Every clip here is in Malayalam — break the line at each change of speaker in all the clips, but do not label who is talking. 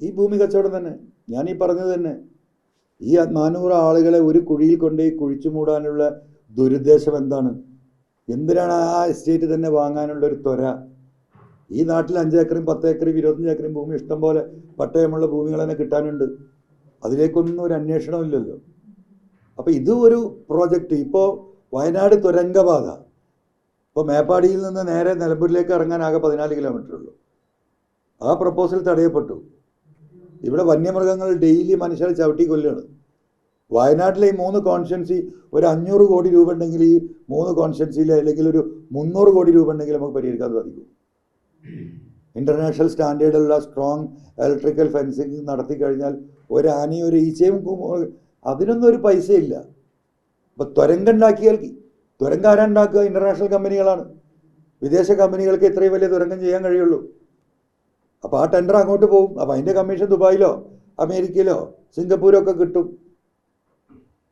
ഈ ഭൂമി കച്ചവടം തന്നെ. ഞാൻ ഈ പറഞ്ഞത് തന്നെ. ഈ നാനൂറ് ആളുകളെ ഒരു കുഴിയിൽ കൊണ്ടുപോയി കുഴിച്ചു മൂടാനുള്ള ദുരുദ്ദേശം എന്താണ്? എന്തിനാണ് ആ എസ്റ്റേറ്റ് തന്നെ വാങ്ങാനുള്ള ഒരു ത്വര? ഈ നാട്ടിൽ അഞ്ചേക്കറും പത്തേക്കറും ഇരുപത്തഞ്ച് ഏക്കറും ഭൂമി ഇഷ്ടംപോലെ പട്ടയമുള്ള ഭൂമികൾ തന്നെ കിട്ടാനുണ്ട്. അതിലേക്കൊന്നും ഒരു അന്വേഷണം ഇല്ലല്ലോ. അപ്പോൾ ഇത് ഒരു പ്രോജക്റ്റ് ഇപ്പോൾ വയനാട് തുരങ്കപാത. ഇപ്പോൾ മേപ്പാടിയിൽ നിന്ന് നേരെ നിലമ്പൂരിലേക്ക് ഇറങ്ങാൻ ആകെ പതിനാല് കിലോമീറ്റർ ഉള്ളൂ. ആ പ്രപ്പോസൽ തടയപ്പെട്ടു. ഇവിടെ വന്യമൃഗങ്ങൾ ഡെയിലി മനുഷ്യരെ ചവിട്ടി കൊല്ലുകയാണ്. വയനാട്ടിലെ ഈ മൂന്ന് കോൺസ്റ്റൻസി ഒരു അഞ്ഞൂറ് കോടി രൂപ ഉണ്ടെങ്കിൽ ഈ മൂന്ന് കോൺസ്റ്റൻസിയിൽ അല്ലെങ്കിൽ ഒരു മുന്നൂറ് കോടി രൂപ ഉണ്ടെങ്കിൽ നമുക്ക് പരിഹരിക്കാൻ സാധിക്കും. ഇന്റർനാഷണൽ സ്റ്റാൻഡേർഡുള്ള സ്ട്രോങ് ഇലക്ട്രിക്കൽ ഫെൻസിങ് നടത്തി കഴിഞ്ഞാൽ ഒരു ആനയും ഒരു ഈച്ചയും അതിനൊന്നും ഒരു പൈസയില്ല. അപ്പോൾ തുരങ്കുണ്ടാക്കിയാൽ തുരങ്കാരുണ്ടാക്കുക ഇന്റർനാഷണൽ കമ്പനികളാണ് വിദേശ കമ്പനികൾക്ക് ഇത്രയും വലിയ തുരങ്കം ചെയ്യാൻ കഴിയുള്ളൂ. അപ്പോൾ ആ ടെൻഡർ അങ്ങോട്ട് പോകും അപ്പോൾ അതിന്റെ കമ്മീഷൻ ദുബായിലോ അമേരിക്കയിലോ സിംഗപ്പൂരോ ഒക്കെ കിട്ടും.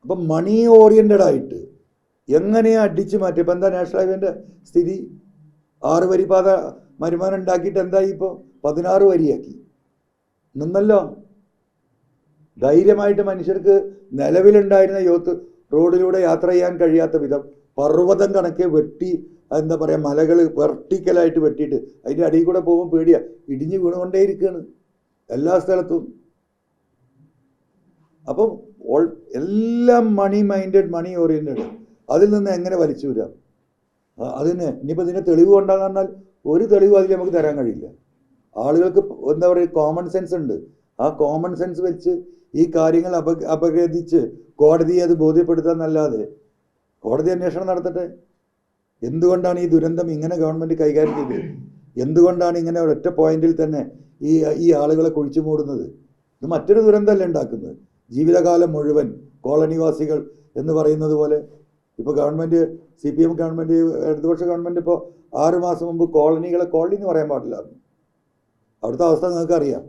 അപ്പം മണി ഓറിയന്റഡ് ആയിട്ട് എങ്ങനെയാ അടിച്ചു മാറ്റി? ഇപ്പം എന്താ നാഷണൽ ഹൈവേന്റെ സ്ഥിതി? ആറ് വരി പാത വരുമാനം ഉണ്ടാക്കിയിട്ട് എന്തായി ഇപ്പോൾ പതിനാറ് വരിയാക്കി. നിന്നല്ലോ. ധൈര്യമായിട്ട് മനുഷ്യർക്ക് നിലവിലുണ്ടായിരുന്ന യോത്ത് റോഡിലൂടെ യാത്ര ചെയ്യാൻ കഴിയാത്ത വിധം പർവതം കണക്കെ വെട്ടി എന്താ പറയുക മലകൾ വെർട്ടിക്കലായിട്ട് വെട്ടിയിട്ട് അതിന്റെ അടിയിൽ കൂടെ പോകുമ്പോൾ പേടിയാ. ഇടിഞ്ഞ് വീണുകൊണ്ടേയിരിക്കുകയാണ് എല്ലാ സ്ഥലത്തും. അപ്പം ഓൾ എല്ലാം മണി മൈൻഡഡ് മണി ഓറിയന്റഡ് അതിൽ നിന്ന് എങ്ങനെ വലിച്ചു വരാം അതിന് ഇനിയിപ്പോൾ ഇതിന്റെ തെളിവ് കൊണ്ടാന്ന് പറഞ്ഞാൽ ഒരു തെളിവ് അതിൽ നമുക്ക് തരാൻ കഴിയില്ല. ആളുകൾക്ക് എന്താ പറയുക കോമൺ സെൻസ് ഉണ്ട്. ആ കോമൺ സെൻസ് വെച്ച് ഈ കാര്യങ്ങൾ അപ അപഗ്രഥിച്ച് കോടതിയെ അത് ബോധ്യപ്പെടുത്താന്നല്ലാതെ കോടതി അന്വേഷണം നടത്തട്ടെ? എന്തുകൊണ്ടാണ് ഈ ദുരന്തം ഇങ്ങനെ ഗവൺമെന്റ് കൈകാര്യം ചെയ്തത്? എന്തുകൊണ്ടാണ് ഇങ്ങനെ ഒരൊറ്റ പോയിന്റിൽ തന്നെ ഈ ഈ ആളുകളെ കുഴിച്ചു മൂടുന്നത്? ഇത് മറ്റൊരു ദുരന്തമല്ല ഉണ്ടാക്കുന്നത്? ജീവിതകാലം മുഴുവൻ കോളനിവാസികൾ എന്ന് പറയുന്നത് പോലെ ഇപ്പോൾ government C P M government ഇടതുപക്ഷ ഗവൺമെന്റ് ഇപ്പോൾ ആറ് മാസം മുമ്പ് കോളനികളെ കോളനി എന്ന് പറയാൻ പാടില്ലായിരുന്നു അവിടുത്തെ അവസ്ഥ നിങ്ങൾക്ക് അറിയാം.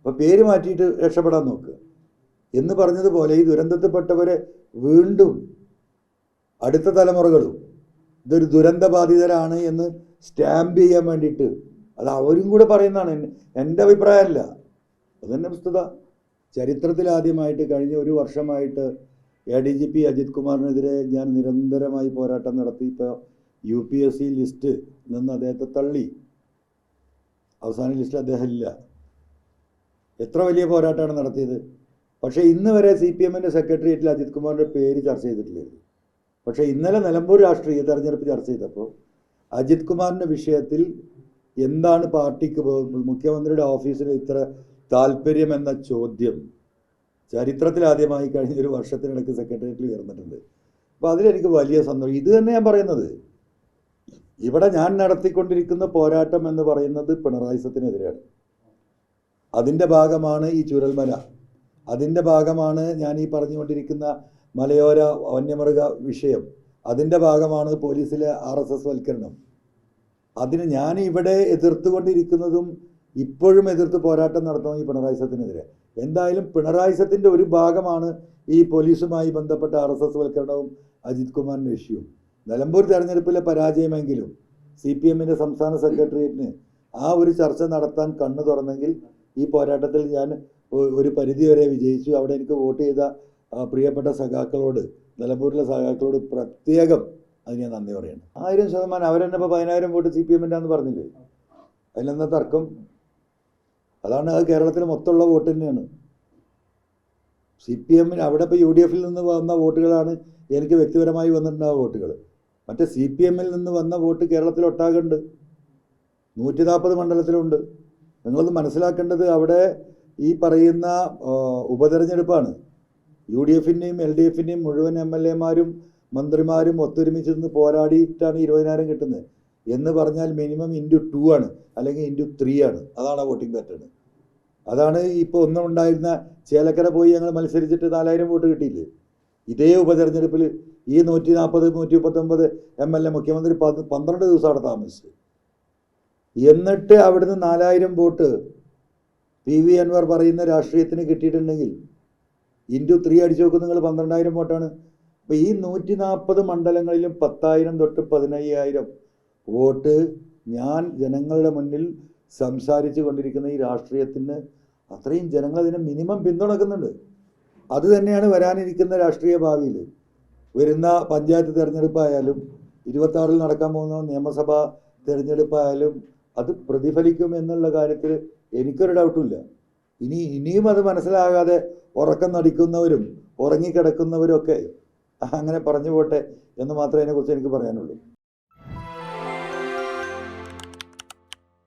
അപ്പോൾ പേര് മാറ്റിയിട്ട് രക്ഷപ്പെടാൻ നോക്കുക എന്ന് പറഞ്ഞതുപോലെ ഈ ദുരന്തത്തിൽപ്പെട്ടവരെ വീണ്ടും അടുത്ത തലമുറകളും ഇതൊരു ദുരന്തബാധിതരാണ് എന്ന് സ്റ്റാമ്പ് ചെയ്യാൻ വേണ്ടിയിട്ട്. അത് അവരും കൂടെ പറയുന്നതാണ്. എന്റെ അഭിപ്രായമല്ല. അതന്നെ വസ്തുത. ചരിത്രത്തിലാദ്യമായിട്ട് കഴിഞ്ഞ ഒരു വർഷമായിട്ട് A D G P Ajit കുമാറിനെതിരെ ഞാൻ നിരന്തരമായി പോരാട്ടം നടത്തി. ഇപ്പോൾ U P S C list നിന്ന് അദ്ദേഹത്തെ തള്ളി. അവസാന ലിസ്റ്റിൽ അദ്ദേഹം ഇല്ല. എത്ര വലിയ പോരാട്ടമാണ് നടത്തിയത്. പക്ഷേ ഇന്ന് വരെ സി പി എമ്മിന്റെ സെക്രട്ടേറിയറ്റിൽ അജിത് കുമാറിന്റെ പേര് ചർച്ച ചെയ്തിട്ടില്ലായിരുന്നു പക്ഷേ ഇന്നലെ നിലമ്പൂർ രാഷ്ട്രീയ തെരഞ്ഞെടുപ്പ് ചർച്ച ചെയ്തപ്പോൾ അജിത് കുമാറിന്റെ വിഷയത്തിൽ എന്താണ് പാർട്ടിക്ക് മുഖ്യമന്ത്രിയുടെ ഓഫീസിന് ഇത്ര താല്പര്യം എന്ന ചോദ്യം ചരിത്രത്തിലാദ്യമായി കഴിഞ്ഞ ഒരു വർഷത്തിനിടയ്ക്ക് സെക്രട്ടേറിയറ്റിൽ ഉയർന്നിട്ടുണ്ട്. അപ്പോൾ അതിലെനിക്ക് വലിയ സന്തോഷം. ഇത് തന്നെ ഞാൻ പറയുന്നത്. ഇവിടെ ഞാൻ നടത്തിക്കൊണ്ടിരിക്കുന്ന പോരാട്ടം എന്ന് പറയുന്നത് പിണറായി സത്തിനെതിരെയാണ് അതിന്റെ ഭാഗമാണ് ഈ ചുരൽമല. അതിന്റെ ഭാഗമാണ് ഞാൻ ഈ പറഞ്ഞുകൊണ്ടിരിക്കുന്ന മലയോര വന്യമൃഗ വിഷയം. അതിന്റെ ഭാഗമാണ് പോലീസിലെ ആർ എസ് എസ് വൽക്കരണം. അതിന് ഞാൻ ഇവിടെ എതിർത്തുകൊണ്ടിരിക്കുന്നതും ഇപ്പോഴും എതിർത്ത് പോരാട്ടം നടത്തുന്ന ഈ പിണറായി സത്തിനെതിരെ എന്തായാലും പിണറായി സത്തിന്റെ ഒരു ഭാഗമാണ് ഈ പോലീസുമായി ബന്ധപ്പെട്ട ആർ എസ് എസ് വൽക്കരണവും അജിത് കുമാറിന്റെ ഇഷ്യൂവും നിലമ്പൂർ തെരഞ്ഞെടുപ്പിലെ പരാജയമെങ്കിലും സി പി എമ്മിന്റെ സംസ്ഥാന സെക്രട്ടേറിയറ്റിന് ആ ഒരു ചർച്ച നടത്താൻ കണ്ണു തുറന്നെങ്കിൽ ഈ പോരാട്ടത്തിൽ ഞാൻ ഒരു പരിധിവരെ വിജയിച്ചു. അവിടെ എനിക്ക് വോട്ട് ചെയ്ത പ്രിയപ്പെട്ട സഖാക്കളോട് നിലമ്പൂരിലെ സഖാക്കളോട് പ്രത്യേകം അതിന് ഞാൻ നന്ദി പറയുന്നു. ആയിരം ശതമാനം അവരെന്നെ ഇപ്പോൾ പതിനായിരം വോട്ട് സി പി എമ്മിന്റെ ആണെന്ന് പറഞ്ഞില്ലേ? അതിലെന്താ തർക്കം? അതാണ് അത് കേരളത്തിൽ മൊത്തമുള്ള വോട്ട് തന്നെയാണ്. സി പി എമ്മിന് അവിടെ ഇപ്പോൾ യു ഡി എഫിൽ നിന്ന് വന്ന വോട്ടുകളാണ് എനിക്ക് വ്യക്തിപരമായി വന്നിട്ടുണ്ടായ വോട്ടുകൾ മറ്റേ സി പി എമ്മിൽ നിന്ന് വന്ന വോട്ട് കേരളത്തിൽ ഒട്ടാകുണ്ട് നൂറ്റി നാൽപ്പത് മണ്ഡലത്തിലുണ്ട്. നിങ്ങളത് മനസ്സിലാക്കേണ്ടത് അവിടെ ഈ പറയുന്ന ഉപതെരഞ്ഞെടുപ്പാണ്. യു ഡി എഫിന്റെയും എൽ ഡി എഫിന്റെയും മുഴുവൻ എം എൽ എമാരും മന്ത്രിമാരും ഒത്തൊരുമിച്ച് നിന്ന് പോരാടിയിട്ടാണ് ഇരുപതിനായിരം കിട്ടുന്നത്. എന്ന് പറഞ്ഞാൽ മിനിമം ഇന്റു ടു ആണ് അല്ലെങ്കിൽ ഇന്റു ത്രീ ആണ്. അതാണ് ആ വോട്ടിംഗ് പാറ്റേൺ. അതാണ് ഇപ്പോൾ ഒന്നും ഉണ്ടായിരുന്ന ചേലക്കര പോയി ഞങ്ങൾ മത്സരിച്ചിട്ട് നാലായിരം വോട്ട് കിട്ടിയില്ലേ? ഇതേ ഉപതെരഞ്ഞെടുപ്പിൽ ഈ നൂറ്റി നാൽപ്പത് നൂറ്റി മുപ്പത്തൊമ്പത് എം എൽ എ മുഖ്യമന്ത്രി പന്ത്രണ്ട് ദിവസം അവിടെ താമസിച്ചു എന്നിട്ട് അവിടുന്ന് നാലായിരം വോട്ട് പി വി അൻവർ പറയുന്ന രാഷ്ട്രീയത്തിന് കിട്ടിയിട്ടുണ്ടെങ്കിൽ ഇന്റു ത്രീ അടിച്ചു നോക്കും നിങ്ങൾ പന്ത്രണ്ടായിരം വോട്ടാണ്. അപ്പോൾ ഈ നൂറ്റി നാൽപ്പത് മണ്ഡലങ്ങളിലും പത്തായിരം തൊട്ട് പതിനയ്യായിരം വോട്ട് ഞാൻ ജനങ്ങളുടെ മുന്നിൽ സംസാരിച്ചു കൊണ്ടിരിക്കുന്ന ഈ രാഷ്ട്രീയത്തിന് അത്രയും ജനങ്ങൾ അതിനെ മിനിമം പിന്തുണക്കുന്നുണ്ട്. അത് തന്നെയാണ് വരാനിരിക്കുന്ന രാഷ്ട്രീയ ഭാവിയിൽ. വരുന്ന പഞ്ചായത്ത് തിരഞ്ഞെടുപ്പായാലും ഇരുപത്താറിൽ നടക്കാൻ പോകുന്ന നിയമസഭാ തിരഞ്ഞെടുപ്പായാലും അത് പ്രതിഫലിക്കും എന്നുള്ള കാര്യത്തിൽ എനിക്കൊരു ഡൗട്ടുമില്ല ഇനി ഇനിയും അത് മനസ്സിലാകാതെ ഉറക്കം നടിക്കുന്നവരും ഉറങ്ങിക്കിടക്കുന്നവരും ഒക്കെ അങ്ങനെ പറഞ്ഞു പോട്ടെ എന്ന് മാത്രമേ അതിനെക്കുറിച്ച് എനിക്ക് പറയാനുള്ളൂ.